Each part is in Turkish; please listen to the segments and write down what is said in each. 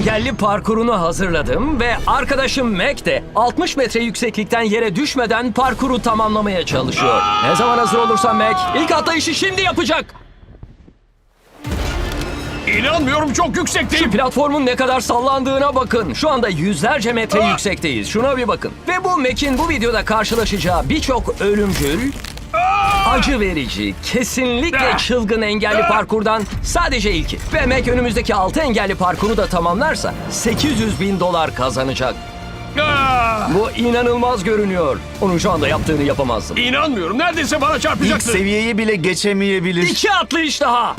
engelli parkurunu hazırladım ve arkadaşım Mac de 60 metre yükseklikten yere düşmeden parkuru tamamlamaya çalışıyor. Ne zaman hazır olursan Mac, ilk atlayışı şimdi yapacak. İnanmıyorum çok Şu yüksekteyim. platformun ne kadar sallandığına bakın. Şu anda yüzlerce metre Ah! yüksekteyiz. Şuna bir bakın. Ve bu Mac'in bu videoda karşılaşacağı birçok ölümcül, acı verici, kesinlikle Ah! çılgın engelli Ah! parkurdan sadece ilki. Ve Mac önümüzdeki 6 engelli parkuru da tamamlarsa 800 bin dolar kazanacak. Ah! Bu inanılmaz görünüyor. Onun şu anda yaptığını yapamazdım. İnanmıyorum. Neredeyse bana İlk seviyeyi bile geçemeyebilir. İki atlayış daha.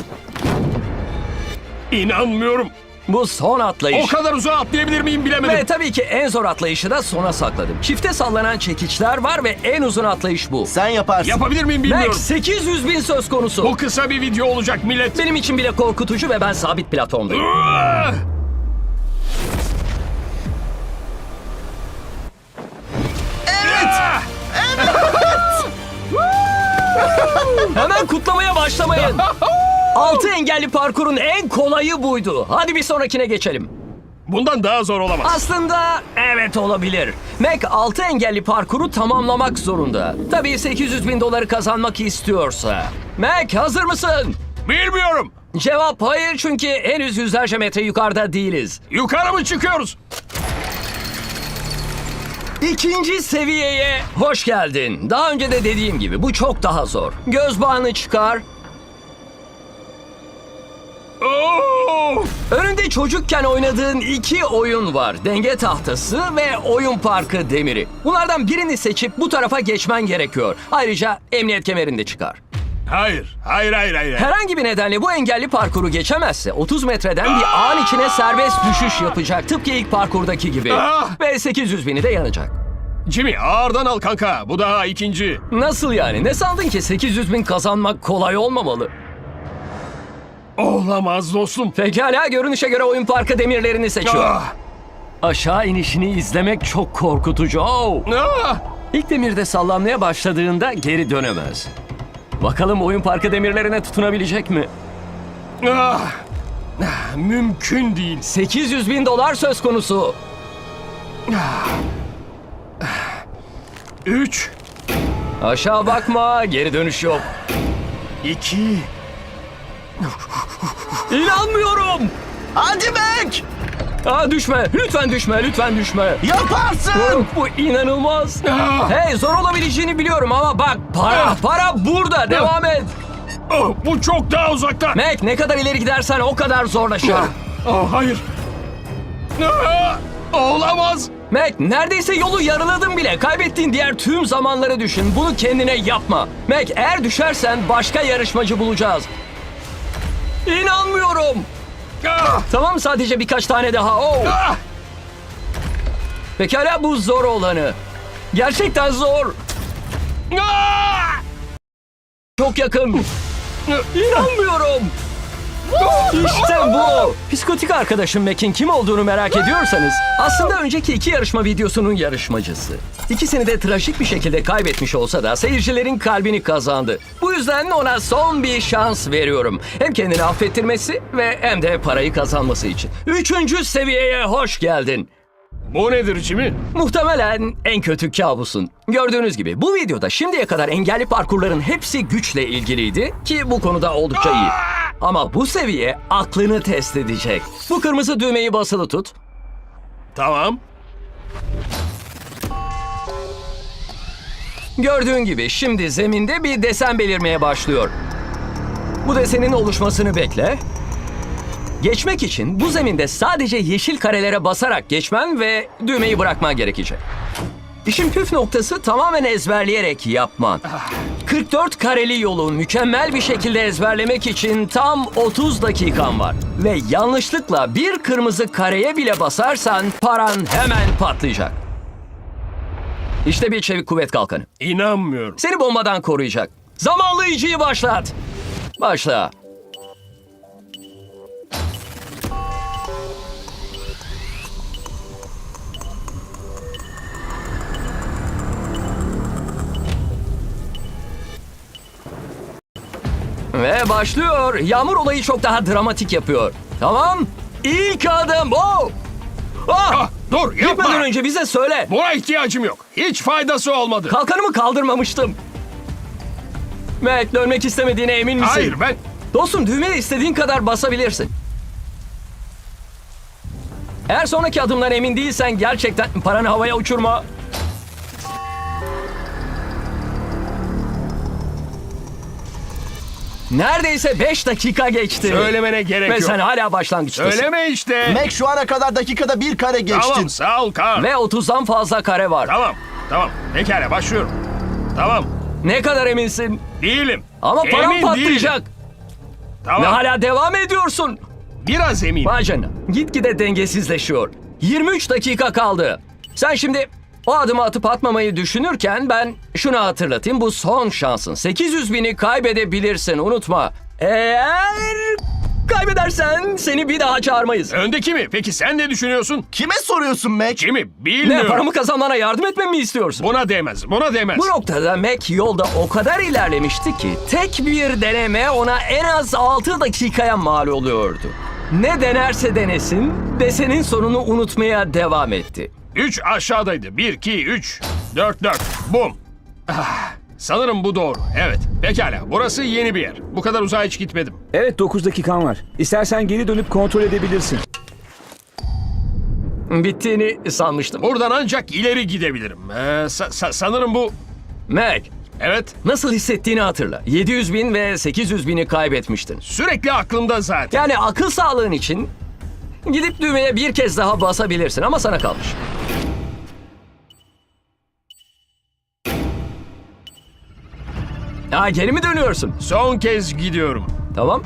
İnanmıyorum. Bu son atlayış. O kadar uzağa atlayabilir miyim bilemedim. Ve tabii ki en zor atlayışı da sona sakladım. Çifte sallanan çekiçler var ve en uzun atlayış bu. Sen yaparsın. Yapabilir miyim Max bilmiyorum. 800 bin söz konusu. Bu kısa bir video olacak millet. Benim için bile korkutucu ve ben sabit platformdayım. Evet. Hemen kutlamaya başlamayın. Altı engelli parkurun en kolayı buydu. Hadi bir sonrakine geçelim. Bundan daha zor olamaz. Aslında evet olabilir. Mac 6 engelli parkuru tamamlamak zorunda. Tabii 800 bin doları kazanmak istiyorsa. Mac hazır mısın? Bilmiyorum. Cevap hayır çünkü henüz yüzlerce metre yukarıda değiliz. Yukarı mı çıkıyoruz? İkinci seviyeye hoş geldin. Daha önce de dediğim gibi bu çok daha zor. Göz bağını çıkar. Oo! Önünde çocukken oynadığın iki oyun var. Denge tahtası ve oyun parkı demiri. Bunlardan birini seçip bu tarafa geçmen gerekiyor. Ayrıca emniyet kemerini de çıkar. Hayır. Hayır hayır hayır. Herhangi bir nedenle bu engelli parkuru geçemezse 30 metreden bir ağın içine serbest düşüş yapacak. Tıpkı ilk parkurdaki gibi. Ah! Ve 800 bini de yanacak. Jimmy ağırdan al kanka. Bu daha ikinci. Nasıl yani? Ne sandın ki 800 bin kazanmak kolay olmamalı? Olamaz dostum. Pekala görünüşe göre oyun parkı demirlerini seçiyor. Ah! Aşağı inişini izlemek çok korkutucu. Oh! Ah! İlk demirde sallanmaya başladığında geri dönemez. Bakalım oyun parkı demirlerine tutunabilecek mi? Ah! Ah, Mümkün değil. 800 bin dolar söz konusu. Üç, Aşağı bakma, geri dönüş yok. iki, İnanmıyorum. Hadi Mac! Aa, düşme, lütfen düşme, lütfen düşme. Yaparsın! Bu inanılmaz. Ah! Hey zor olabileceğini biliyorum ama bak para, Ah! para burada. Devam et. Oh, bu çok daha uzakta. Mac ne kadar ileri gidersen o kadar zorlaşır. Oh, hayır. Ah! Olamaz. Mac neredeyse yolu yarıladın bile. Kaybettiğin diğer tüm zamanları düşün. Bunu kendine yapma. Mac eğer düşersen başka yarışmacı bulacağız. İnanmıyorum. Tamam sadece birkaç tane daha. Oh. Pekala bu zor olanı. Gerçekten zor. Çok yakın. İnanmıyorum. İşte bu. Psikotik arkadaşım Mac'in kim olduğunu merak ediyorsanız aslında önceki iki yarışma videosunun yarışmacısı. İkisini de trajik bir şekilde kaybetmiş olsa da seyircilerin kalbini kazandı. Bu yüzden ona son bir şans veriyorum. Hem kendini affettirmesi ve hem de parayı kazanması için. Üçüncü seviyeye hoş geldin. Bu nedir Jimmy? Muhtemelen en kötü kabusun. Gördüğünüz gibi bu videoda şimdiye kadar engelli parkurların hepsi güçle ilgiliydi ki bu konuda oldukça iyi. Ama bu seviye aklını test edecek. Bu kırmızı düğmeyi basılı tut. Tamam. Gördüğün gibi şimdi zeminde bir desen belirmeye başlıyor. Bu desenin oluşmasını bekle. Geçmek için bu zeminde sadece yeşil karelere basarak geçmen ve düğmeyi bırakman gerekecek. İşin püf noktası tamamen ezberleyerek yapman. 44 kareli yolu mükemmel bir şekilde ezberlemek için tam 30 dakikan var. Ve yanlışlıkla bir kırmızı kareye bile basarsan paran hemen patlayacak. İşte bir çevik kuvvet kalkanı. İnanmıyorum. Seni bombadan koruyacak. Zamanlayıcıyı başlat. Başla. Ve başlıyor. Yağmur olayı çok daha dramatik yapıyor. Tamam. İlk adım. Oh! Ah! Ah, dur yapma. Gitmeden önce bize söyle. Buna ihtiyacım yok. Hiç faydası olmadı. Kalkanımı kaldırmamıştım. Mac dönmek istemediğine emin misin? Hayır ben... Dostum düğmeye istediğin kadar basabilirsin. Eğer sonraki adımdan emin değilsen gerçekten paranı havaya uçurma. Neredeyse 5 dakika geçti. Söylemene gerek Ve yok. sen hala başlangıçtasın. Söyleme işte. Mac şu ana kadar dakikada bir kare geçtin. Tamam sağ ol Kaan. Ve 30'dan fazla kare var. Tamam tamam. Pekala başlıyorum. Tamam. Ne kadar eminsin? Değilim. Ama param Emin değilim. patlayacak. Tamam. Ve hala devam ediyorsun. Biraz eminim. Vay canına. Gitgide dengesizleşiyor. 23 dakika kaldı. Sen şimdi o adımı atıp atmamayı düşünürken ben şunu hatırlatayım. Bu son şansın. 800 bini kaybedebilirsin unutma. Eğer kaybedersen seni bir daha çağırmayız. Öndeki mi? Peki sen ne düşünüyorsun? Kime soruyorsun Mac? Kimi? Ne Bilmiyorum. paramı kazanmana yardım etmemi mi istiyorsun? Buna değmez. Buna değmez. Bu noktada Mac yolda o kadar ilerlemişti ki tek bir deneme ona en az 6 dakikaya mal oluyordu. Ne denerse denesin, desenin sonunu unutmaya devam etti. 3 aşağıdaydı. 1, 2, 3, 4, 4. Bum. Ah, sanırım bu doğru. Evet. Pekala. Burası yeni bir yer. Bu kadar uzağa hiç gitmedim. Evet 9 dakikan var. İstersen geri dönüp kontrol edebilirsin. Bittiğini sanmıştım. Buradan ancak ileri gidebilirim. Ee, sa- sa- sanırım bu... Mac, Evet. nasıl hissettiğini hatırla. 700 bin ve 800 bini kaybetmiştin. Sürekli aklımda zaten. Yani akıl sağlığın için gidip düğmeye bir kez daha basabilirsin ama sana kalmış. Ha geri mi dönüyorsun? Son kez gidiyorum. Tamam.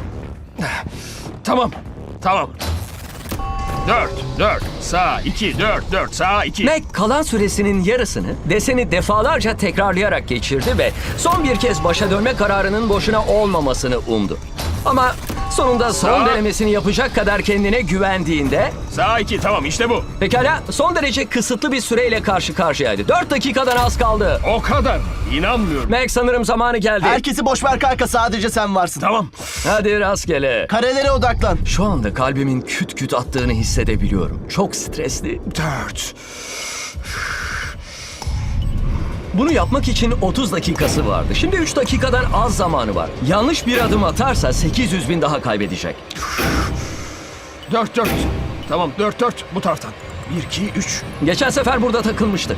Tamam. Tamam. 4, 4, sağ 2, 4, 4, sağ 2. Mac kalan süresinin yarısını deseni defalarca tekrarlayarak geçirdi ve son bir kez başa dönme kararının boşuna olmamasını umdu. Ama sonunda son Sağ. denemesini yapacak kadar kendine güvendiğinde Sağ 2 tamam işte bu. pekala son derece kısıtlı bir süreyle karşı karşıyaydı. 4 dakikadan az kaldı. O kadar. İnanmıyorum. Mac sanırım zamanı geldi. Herkesi boş ver kanka sadece sen varsın. Tamam. Hadi rastgele. Karelere odaklan. Şu anda kalbimin küt küt attığını hissedebiliyorum. Çok stresli. 4. Bunu yapmak için 30 dakikası vardı. Şimdi 3 dakikadan az zamanı var. Yanlış bir adım atarsa 800 bin daha kaybedecek. 4, 4. Tamam 4, 4 bu taraftan. 1, 2, 3. Geçen sefer burada takılmıştı.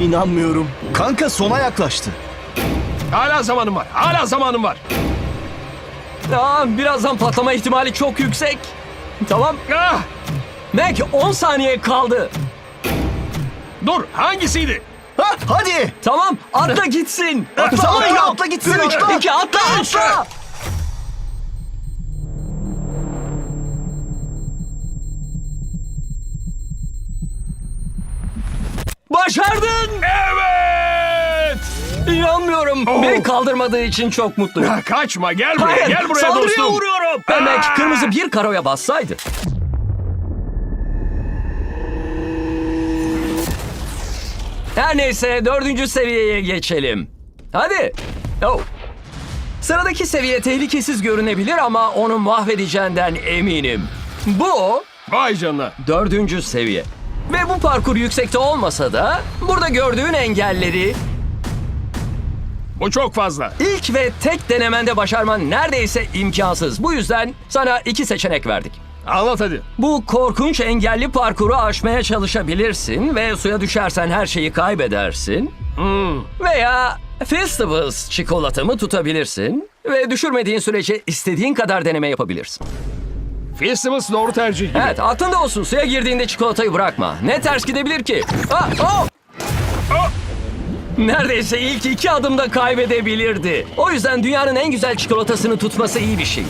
İnanmıyorum. Kanka sona yaklaştı. Hala zamanım var. Hala zamanım var. Aa, birazdan patlama ihtimali çok yüksek. Tamam. Ah! Mac 10 saniye kaldı. Dur hangisiydi? Ha, hadi. Tamam atla gitsin. Zaman yok. Atla gitsin. 3, atla. 2 atla Üç. atla. Başardın. Evet! İnanmıyorum. Oh. Beni kaldırmadığı için çok mutluyum. Kaçma gel buraya Hayır, gel buraya saldırıya dostum. vuruyorum. Ve Mac kırmızı bir karoya bassaydı. Her neyse dördüncü seviyeye geçelim. Hadi. Oh. Sıradaki seviye tehlikesiz görünebilir ama onu mahvedeceğinden eminim. Bu Vay canına. dördüncü seviye. Ve bu parkur yüksekte olmasa da burada gördüğün engelleri Bu çok fazla. İlk ve tek denemende başarman neredeyse imkansız. Bu yüzden sana iki seçenek verdik. Anlat hadi. Bu korkunç engelli parkuru aşmaya çalışabilirsin ve suya düşersen her şeyi kaybedersin. Hmm. Veya Festivals çikolatamı tutabilirsin ve düşürmediğin sürece istediğin kadar deneme yapabilirsin. Festivals doğru tercih gibi. Evet aklında olsun suya girdiğinde çikolatayı bırakma. Ne ters gidebilir ki? Oh! Ah! Neredeyse ilk iki adımda kaybedebilirdi. O yüzden dünyanın en güzel çikolatasını tutması iyi bir şey.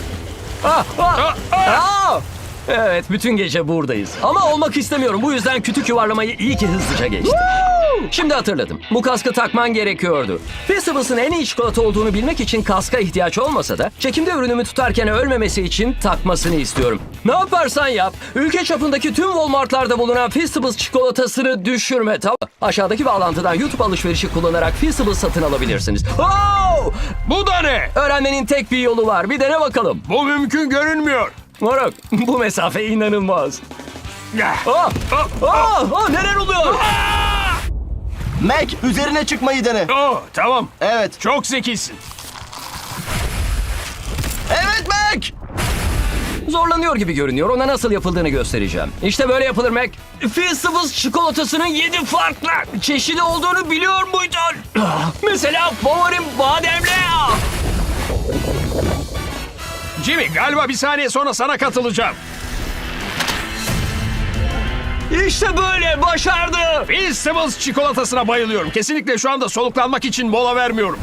Ah, ah, Ah, ah! Evet, bütün gece buradayız. Ama olmak istemiyorum. Bu yüzden kütük yuvarlamayı iyi ki hızlıca geçti. Şimdi hatırladım. Bu kaskı takman gerekiyordu. Festivus'un en iyi çikolata olduğunu bilmek için kaska ihtiyaç olmasa da çekimde ürünümü tutarken ölmemesi için takmasını istiyorum. Ne yaparsan yap, ülke çapındaki tüm Walmart'larda bulunan Festivus çikolatasını düşürme tamam Aşağıdaki bağlantıdan YouTube alışverişi kullanarak Festivus satın alabilirsiniz. Oh! Bu da ne? Öğrenmenin tek bir yolu var. Bir dene bakalım. Bu mümkün görünmüyor. Moruk, bu mesafe inanılmaz. Ah, Oh! ah, Oh! Oh! Neler oluyor? Mac üzerine çıkmayı dene. Oh, tamam. Evet. Çok zekisin. Evet Mac. Zorlanıyor gibi görünüyor. Ona nasıl yapıldığını göstereceğim. İşte böyle yapılır Mac. Festivus çikolatasının 7 farklı çeşidi olduğunu biliyor muydun? Mesela favorim bademli. Jimmy galiba bir saniye sonra sana katılacağım. İşte böyle başardı. Feastables çikolatasına bayılıyorum. Kesinlikle şu anda soluklanmak için mola vermiyorum.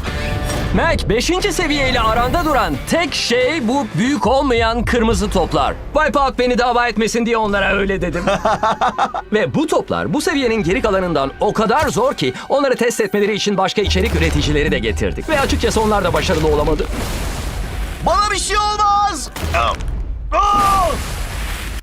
Mac 5. seviyeyle aranda duran tek şey bu büyük olmayan kırmızı toplar. Wipeout beni dava etmesin diye onlara öyle dedim. Ve bu toplar bu seviyenin geri kalanından o kadar zor ki onları test etmeleri için başka içerik üreticileri de getirdik. Ve açıkçası onlar da başarılı olamadı. Bana bir şey olmaz.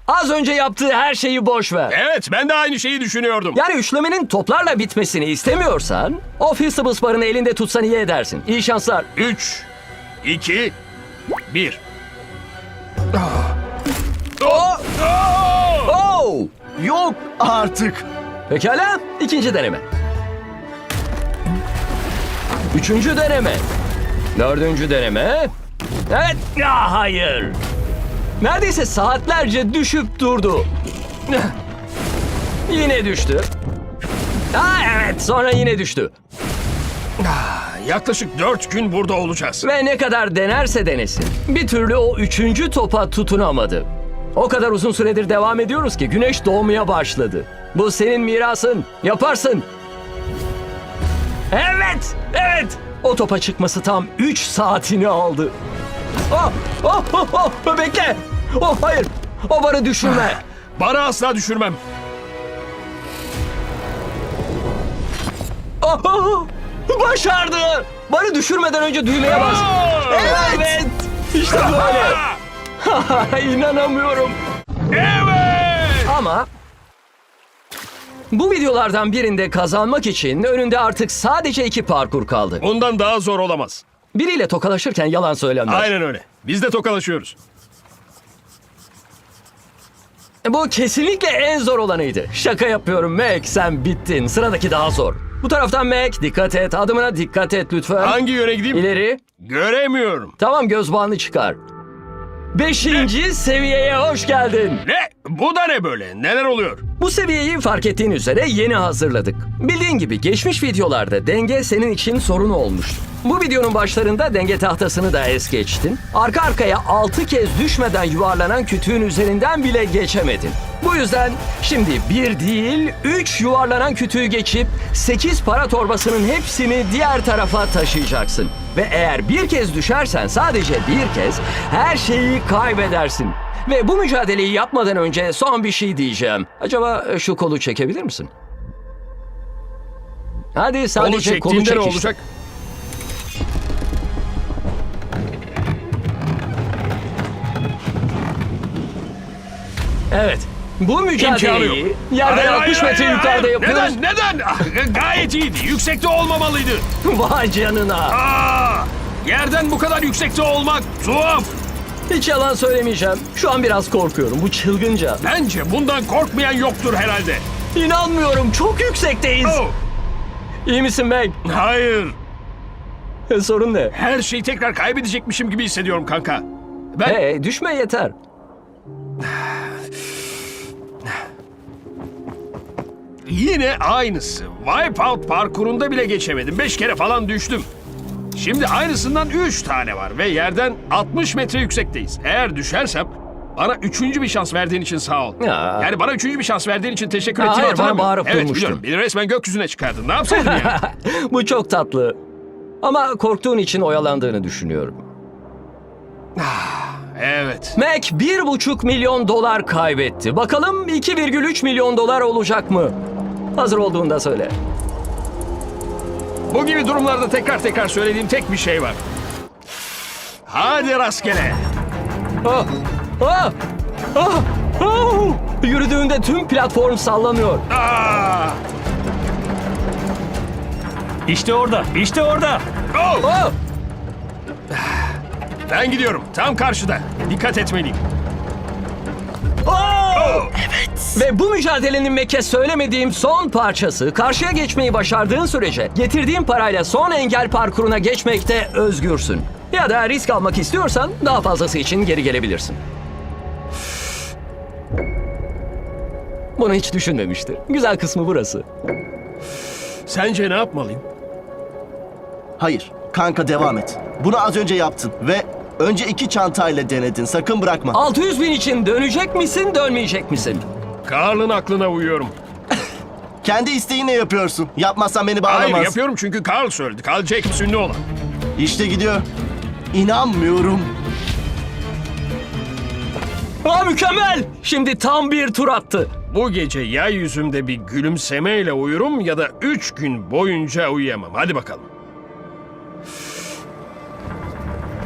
Az önce yaptığı her şeyi boş ver. Evet ben de aynı şeyi düşünüyordum. Yani üçlemenin toplarla bitmesini istemiyorsan o Feastables barını elinde tutsan iyi edersin. İyi şanslar. 3, 2, 1. Oh! Oh! Yok artık. Pekala, ikinci deneme. Üçüncü deneme. Dördüncü deneme. Evet, ya hayır. Neredeyse saatlerce düşüp durdu. Yine düştü. Ha evet, sonra yine düştü. Yaklaşık 4 gün burada olacağız. Ve ne kadar denerse denesin, bir türlü o üçüncü topa tutunamadı. O kadar uzun süredir devam ediyoruz ki güneş doğmaya başladı. Bu senin mirasın. Yaparsın. Evet, evet. O topa çıkması tam 3 saatini aldı. Oh, oh, oh, oh, bekle. Oh, hayır. O barı düşürme. Bana asla düşürmem. Oh, oh, oh. Başardı. Barı düşürmeden önce düğmeye bas. Evet. İşte böyle. İnanamıyorum. Evet! Ama bu videolardan birinde kazanmak için önünde artık sadece iki parkur kaldı. Bundan daha zor olamaz. Biriyle tokalaşırken yalan söylenmez. Aynen öyle. Biz de tokalaşıyoruz. Bu kesinlikle en zor olanıydı. Şaka yapıyorum Mac sen bittin. Sıradaki daha zor. Bu taraftan Mac dikkat et. Adımına dikkat et lütfen. Hangi yöne gideyim? İleri. Göremiyorum. Tamam göz bağını çıkar. Beşinci seviyeye hoş geldin. Ne? Bu da ne böyle? Neler oluyor? Bu seviyeyi fark ettiğin üzere yeni hazırladık. Bildiğin gibi geçmiş videolarda denge senin için sorun olmuştu. Bu videonun başlarında denge tahtasını da es geçtin. Arka arkaya 6 kez düşmeden yuvarlanan kütüğün üzerinden bile geçemedin. Bu yüzden şimdi bir değil 3 yuvarlanan kütüğü geçip 8 para torbasının hepsini diğer tarafa taşıyacaksın. Ve eğer bir kez düşersen sadece bir kez her şeyi kaybedersin. Ve bu mücadeleyi yapmadan önce son bir şey diyeceğim. Acaba e, şu kolu çekebilir misin? Hadi sadece kolu çek işte. olacak? Evet. Bu mücadeleyi yerden Hayır, 60 hayır, metre hayır, yukarıda hayır. yapıyoruz. Neden? Neden? Ah, Gayet iyiydi. Yüksekte olmamalıydı. Vay canına. Aa, yerden bu kadar yüksekte olmak tuhaf. Hiç yalan söylemeyeceğim. Şu an biraz korkuyorum. Bu çılgınca. Bence bundan korkmayan yoktur herhalde. İnanmıyorum. Çok yüksekteyiz. Oh, İyi misin Meg? hayır. E, Sorun ne? Her şeyi tekrar kaybedecekmişim gibi hissediyorum kanka. Ben Hey düşme yeter. Yine aynısı. Wipeout parkurunda bile geçemedim. Beş kere falan düştüm. Şimdi aynısından üç tane var ve yerden 60 metre yüksekteyiz. Eğer düşersem bana üçüncü bir şans verdiğin için sağ ol. Ya. Yani bana üçüncü bir şans verdiğin için teşekkür Ya ettiğimi hayır, bana hatırlamıyorum. bağırıp Evet durmuştun. biliyorum. Beni resmen gökyüzüne çıkardın. Ne yapsaydım ya? Bu çok tatlı. Ama korktuğun için oyalandığını düşünüyorum. evet. Mac 1,5 milyon dolar kaybetti. Bakalım 2,3 milyon dolar olacak mı? Hazır olduğunda söyle. Bu gibi durumlarda tekrar tekrar söylediğim tek bir şey var. Hadi rastgele. Ah! Ah! Ah! Ah! Yürüdüğünde tüm platform sallanıyor. Aa! İşte orada, işte orada. Oh! Ah! Ben gidiyorum. Tam karşıda. Dikkat etmeliyim. Ve bu mücadelenin Mek'e söylemediğim son parçası karşıya geçmeyi başardığın sürece getirdiğin parayla son engel parkuruna geçmekte özgürsün. Ya da risk almak istiyorsan daha fazlası için geri gelebilirsin. Bunu hiç düşünmemişti. Güzel kısmı burası. Sence ne yapmalıyım? Hayır. Kanka devam et. Bunu az önce yaptın ve önce iki çantayla denedin. Sakın bırakma. 600 bin için dönecek misin, dönmeyecek misin? Karl'ın aklına uyuyorum. Kendi isteğinle yapıyorsun. Yapmazsan beni bağlamaz. Hayır yapıyorum çünkü Karl söyledi. Karl Jacobs ünlü olan. İşte gidiyor. İnanmıyorum. Aa mükemmel! Şimdi tam bir tur attı. Bu gece ya yüzümde bir gülümsemeyle uyurum ya da üç gün boyunca uyuyamam. Hadi bakalım.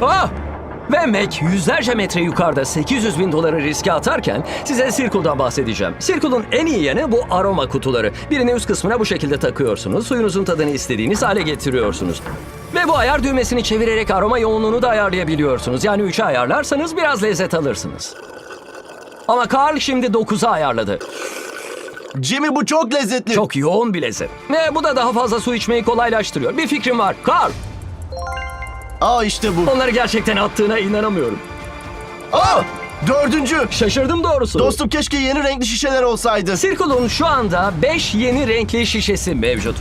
Ah! Ve Mac yüzlerce metre yukarıda 800 bin doları riske atarken size Circle'dan bahsedeceğim. Circle'ın en iyi yanı bu aroma kutuları. Birini üst kısmına bu şekilde takıyorsunuz. Suyunuzun tadını istediğiniz hale getiriyorsunuz. Ve bu ayar düğmesini çevirerek aroma yoğunluğunu da ayarlayabiliyorsunuz. Yani 3'e ayarlarsanız biraz lezzet alırsınız. Ama Carl şimdi 9'a ayarladı. Jimmy bu çok lezzetli. Çok yoğun bir lezzet. Ve bu da daha fazla su içmeyi kolaylaştırıyor. Bir fikrim var. Carl, Aa işte bu. onları gerçekten attığına inanamıyorum. Aa! Dördüncü. Şaşırdım doğrusu. Dostum keşke yeni renkli şişeler olsaydı. Circle'un şu anda 5 yeni renkli şişesi mevcut.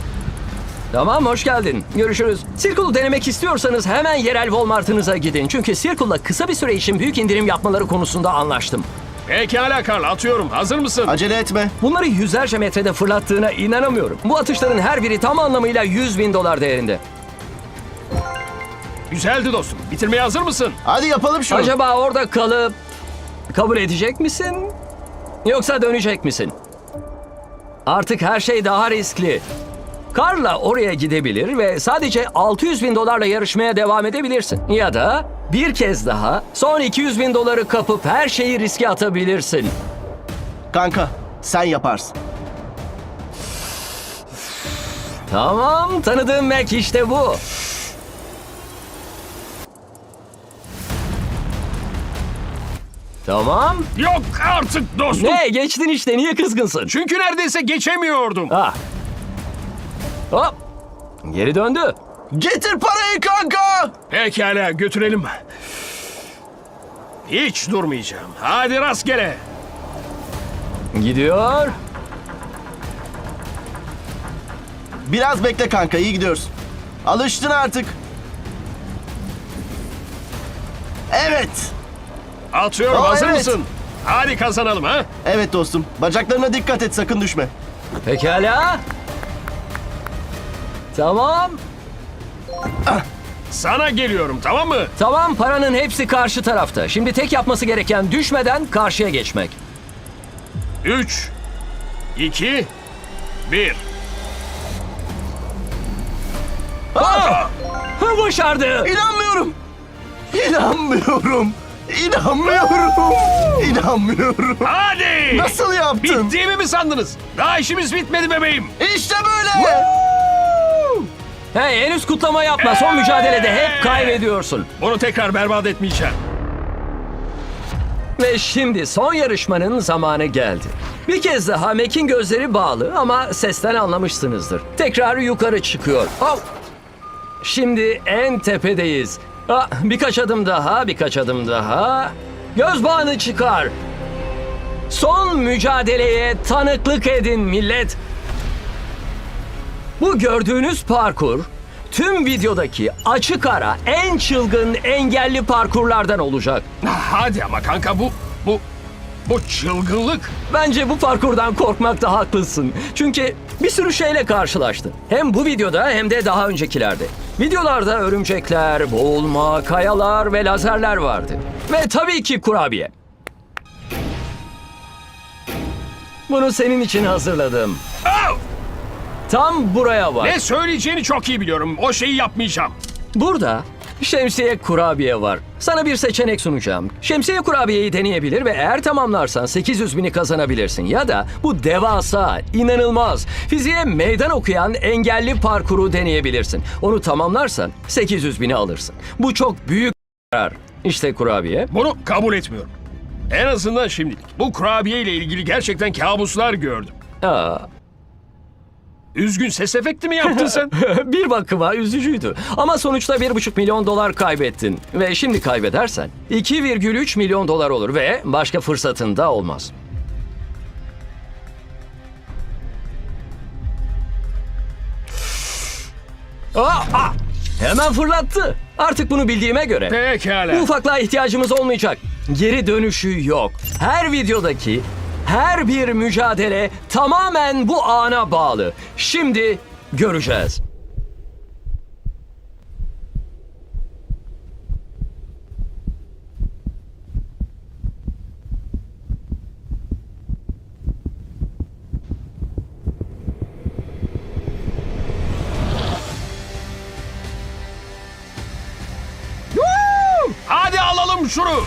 Tamam hoş geldin. Görüşürüz. Circle'u denemek istiyorsanız hemen yerel Walmart'ınıza gidin. Çünkü Circle'la kısa bir süre için büyük indirim yapmaları konusunda anlaştım. Pekala Karl atıyorum. Hazır mısın? Acele etme. Bunları yüzlerce metrede fırlattığına inanamıyorum. Bu atışların her biri tam anlamıyla 100 bin dolar değerinde. Güzeldi dostum. Bitirmeye hazır mısın? Hadi yapalım şunu. Acaba orada kalıp kabul edecek misin? Yoksa dönecek misin? Artık her şey daha riskli. Karla oraya gidebilir ve sadece 600 bin dolarla yarışmaya devam edebilirsin. Ya da bir kez daha son 200 bin doları kapıp her şeyi riske atabilirsin. Kanka sen yaparsın. Tamam, tanıdığım Mac işte bu. Tamam. Yok artık dostum. Ne? Geçtin işte. Niye kızgınsın? Çünkü neredeyse geçemiyordum. Ah. Hop. Geri döndü. Getir parayı kanka. Pekala götürelim. Hiç durmayacağım. Hadi rastgele. Gidiyor. Biraz bekle kanka iyi gidiyoruz. Alıştın artık. Evet. Atıyorum Aa, hazır evet. mısın? Hadi kazanalım ha. Evet dostum. Bacaklarına dikkat et sakın düşme. Pekala. Tamam. Sana geliyorum tamam mı? Tamam paranın hepsi karşı tarafta. Şimdi tek yapması gereken düşmeden karşıya geçmek. 3 2 1 Ha, başardı. İnanmıyorum. İnanmıyorum. İnanmıyorum. İnanmıyorum. Hadi! Nasıl yaptın? Bittiğimi mi sandınız? Daha işimiz bitmedi bebeğim. İşte böyle. Hey henüz kutlama yapma. Son mücadelede hep kaybediyorsun. Bunu tekrar berbat etmeyeceğim. Ve şimdi son yarışmanın zamanı geldi. Bir kez daha Mac'in gözleri bağlı ama sesten anlamışsınızdır. Tekrar yukarı çıkıyor. Hop. Şimdi en tepedeyiz. Ah, birkaç adım daha, birkaç adım daha. Göz bağını çıkar. Son mücadeleye tanıklık edin millet. Bu gördüğünüz parkur tüm videodaki açık ara en çılgın engelli parkurlardan olacak. Hadi ama kanka bu bu bu çılgınlık. Bence bu parkurdan korkmakta haklısın. Çünkü bir sürü şeyle karşılaştın. Hem bu videoda hem de daha öncekilerde. Videolarda örümcekler, boğulma, kayalar ve lazerler vardı. Ve tabii ki kurabiye. Bunu senin için hazırladım. Au! Tam buraya bak. Ne söyleyeceğini çok iyi biliyorum. O şeyi yapmayacağım. Burada şemsiye kurabiye var. Sana bir seçenek sunacağım. Şemsiye kurabiyeyi deneyebilir ve eğer tamamlarsan 800 bini kazanabilirsin. Ya da bu devasa, inanılmaz, fiziğe meydan okuyan engelli parkuru deneyebilirsin. Onu tamamlarsan 800 bini alırsın. Bu çok büyük karar. İşte kurabiye. Bunu kabul etmiyorum. En azından şimdilik. Bu kurabiye ile ilgili gerçekten kabuslar gördüm. Aa, Üzgün ses efekti mi yaptın sen? bir bakıma üzücüydü. Ama sonuçta 1,5 milyon dolar kaybettin. Ve şimdi kaybedersen 2,3 milyon dolar olur ve başka fırsatın da olmaz. Aa, aa! Hemen fırlattı. Artık bunu bildiğime göre Pekala. bu ufaklığa ihtiyacımız olmayacak. Geri dönüşü yok. Her videodaki her bir mücadele tamamen bu ana bağlı. Şimdi göreceğiz.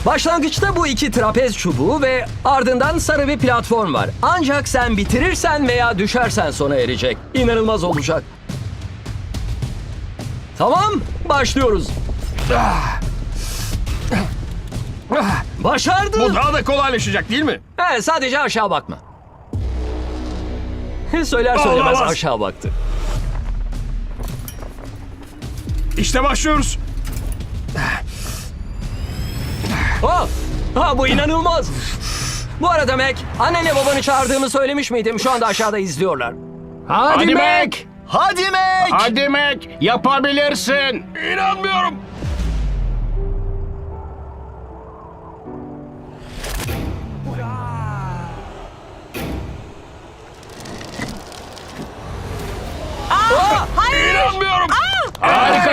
Başlangıçta bu iki trapez çubuğu ve ardından sarı bir platform var. Ancak sen bitirirsen veya düşersen sona erecek. İnanılmaz olacak. Tamam, başlıyoruz. Başardı. Bu daha da kolaylaşacak değil mi? He, sadece aşağı bakma. Söyler söylemez Olamaz. aşağı baktı. İşte başlıyoruz. Ha, ha bu inanılmaz. Bu arada Mac, annenle babanı çağırdığımı söylemiş miydim? Şu anda aşağıda izliyorlar. Hadi, Mac! Hadi Mac! Hadi Mac! Yapabilirsin! İnanmıyorum.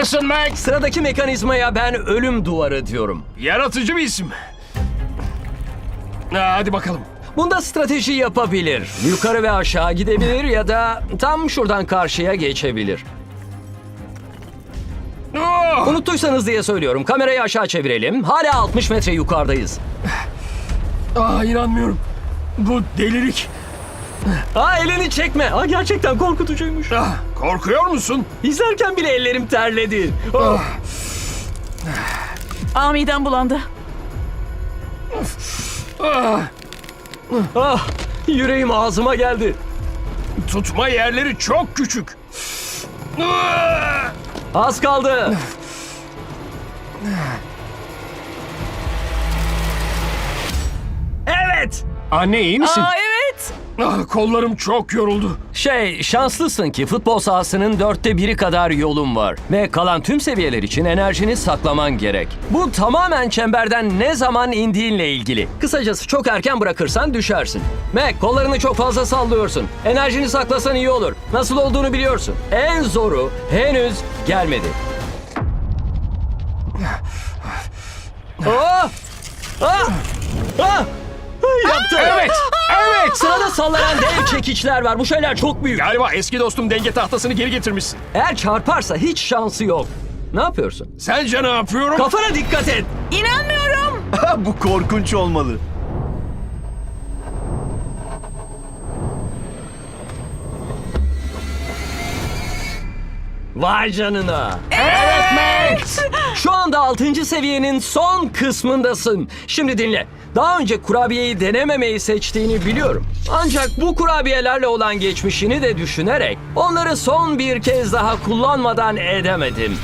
Harikasın Mac! Sıradaki mekanizmaya ben ölüm duvarı diyorum. Yaratıcı bir isim. Ha, hadi bakalım. Bunda strateji yapabilir. Yukarı ve aşağı gidebilir ya da tam şuradan karşıya geçebilir. Oh! Unuttuysanız diye söylüyorum. Kamerayı aşağı çevirelim. Hala 60 metre yukarıdayız. Aa, inanmıyorum. Bu delilik. Aa elini çekme. Aa gerçekten korkutucuymuş. Ah, korkuyor musun? İzlerken bile ellerim terledi. Oh. Aa midem bulandı. Ah, yüreğim ağzıma geldi. Tutma yerleri çok küçük. Ah! Az kaldı. Evet. Anne iyi misin? Aa evet. Ah, kollarım çok yoruldu. Şey, şanslısın ki futbol sahasının dörtte biri kadar yolun var. Ve kalan tüm seviyeler için enerjini saklaman gerek. Bu tamamen çemberden ne zaman indiğinle ilgili. Kısacası çok erken bırakırsan düşersin. Mac, kollarını çok fazla sallıyorsun. Enerjini saklasan iyi olur. Nasıl olduğunu biliyorsun. En zoru henüz gelmedi. Oh! Ah! Ah! Yaptı. Evet! Evet! Sırada sallanan dev çekiçler var. Bu şeyler çok büyük. Galiba eski dostum denge tahtasını geri getirmişsin. Eğer çarparsa hiç şansı yok. Ne yapıyorsun? Sence ne yapıyorum? Kafana dikkat et. İnanmıyorum. Bu korkunç olmalı. Vay canına. Evet Mac! Şu anda 6. seviyenin son kısmındasın. Şimdi dinle. Daha önce kurabiyeyi denememeyi seçtiğini biliyorum. Ancak bu kurabiyelerle olan geçmişini de düşünerek onları son bir kez daha kullanmadan edemedim.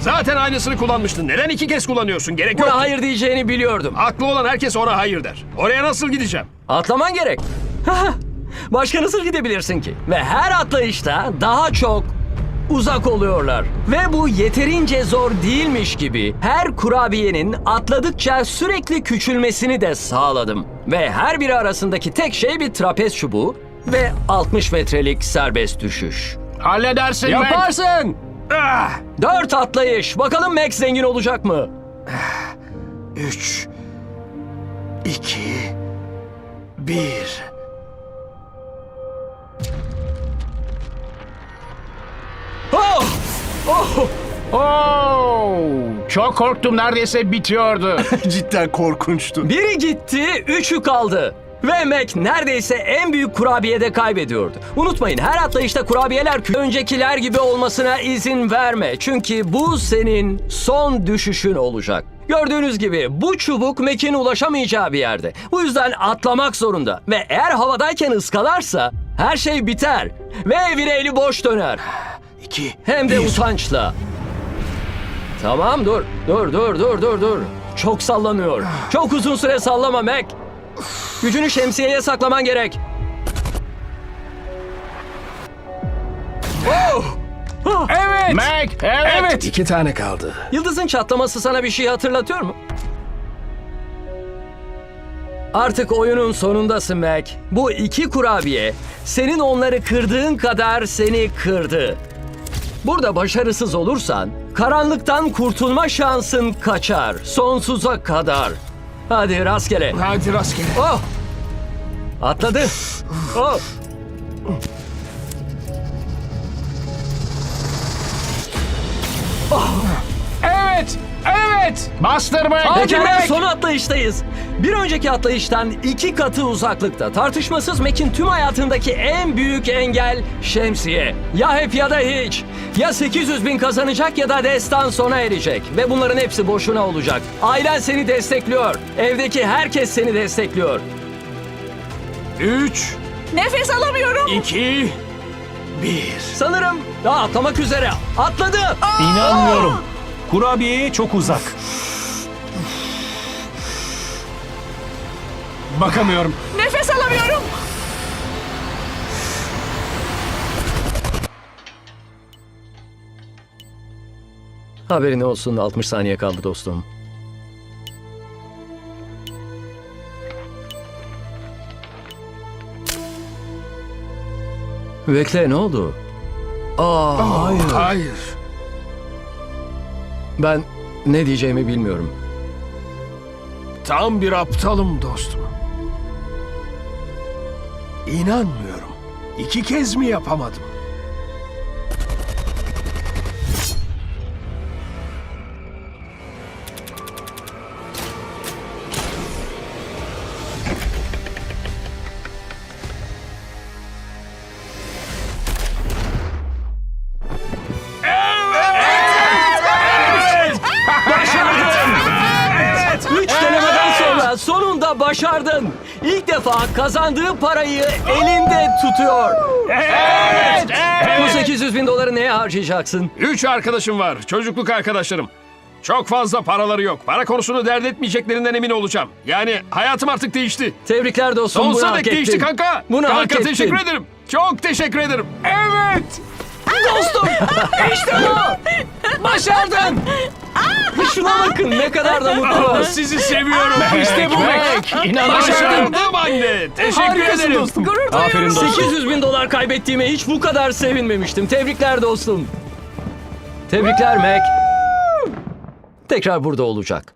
Zaten aynısını kullanmıştın. Neden iki kez kullanıyorsun? Gerek yok. Buna hayır diyeceğini biliyordum. Aklı olan herkes ona hayır der. Oraya nasıl gideceğim? Atlaman gerek. Başka nasıl gidebilirsin ki? Ve her atlayışta daha çok uzak oluyorlar. Ve bu yeterince zor değilmiş gibi her kurabiyenin atladıkça sürekli küçülmesini de sağladım. Ve her biri arasındaki tek şey bir trapez çubuğu ve 60 metrelik serbest düşüş. Halledersin! Yaparsın! Ah! Dört atlayış. Bakalım Max zengin olacak mı? Üç, iki, bir. Oo, çok korktum neredeyse bitiyordu. Cidden korkunçtu. Biri gitti, üçü kaldı. Ve Mac neredeyse en büyük kurabiyede kaybediyordu. Unutmayın her atlayışta kurabiyeler öncekiler gibi olmasına izin verme. Çünkü bu senin son düşüşün olacak. Gördüğünüz gibi bu çubuk Mac'in ulaşamayacağı bir yerde. Bu yüzden atlamak zorunda. Ve eğer havadayken ıskalarsa her şey biter. Ve evine eli boş döner. İki. Hem de utançla. Tamam dur. Dur dur dur dur dur. Çok sallanıyor. Çok uzun süre sallama Mac. Gücünü şemsiyeye saklaman gerek. evet. Mac, evet. Evet. İki tane kaldı. Yıldızın çatlaması sana bir şey hatırlatıyor mu? Artık oyunun sonundasın Mac. Bu iki kurabiye senin onları kırdığın kadar seni kırdı. Burada başarısız olursan karanlıktan kurtulma şansın kaçar sonsuza kadar. Hadi rastgele. Hadi rastgele. Oh! Atladı. Oh! Evet. Bastır Mac. Pekala son atlayıştayız. Bir önceki atlayıştan iki katı uzaklıkta. Tartışmasız Mac'in tüm hayatındaki en büyük engel şemsiye. Ya hep ya da hiç. Ya 800 bin kazanacak ya da destan sona erecek. Ve bunların hepsi boşuna olacak. Ailen seni destekliyor. Evdeki herkes seni destekliyor. Üç, Nefes alamıyorum. iki, bir. Sanırım daha atlamak üzere. Atladı. İnanmıyorum. Kurabiyeye çok uzak. Bakamıyorum. Nefes alamıyorum. Haberin olsun 60 saniye kaldı dostum. Bekle ne oldu? Aa, hayır. Hayır. Ben ne diyeceğimi bilmiyorum. Tam bir aptalım dostum. İnanmıyorum. İki kez mi yapamadım? Başardın. İlk defa kazandığı parayı elinde tutuyor. Evet. Bu 800 bin doları neye harcayacaksın? Üç arkadaşım var. Çocukluk arkadaşlarım. Çok fazla paraları yok. Para konusunu dert etmeyeceklerinden emin olacağım. Yani hayatım artık değişti. Tebrikler dostum bunu Sonsuza hak dek ettin. değişti kanka. Bunu kanka hak ettin. teşekkür ederim. Çok teşekkür ederim. Evet. Dostum işte bu. Başardın. Şuna bakın ne kadar da mutlu. Sizi seviyorum. İşte bu Mac. İnanamıyorum. Başardım anne. Teşekkür Harikasın ederim. dostum. Gurur Aferin duyuyorum. dostum. 800 bin dolar kaybettiğime hiç bu kadar sevinmemiştim. Tebrikler dostum. Tebrikler Mac. Tekrar burada olacak.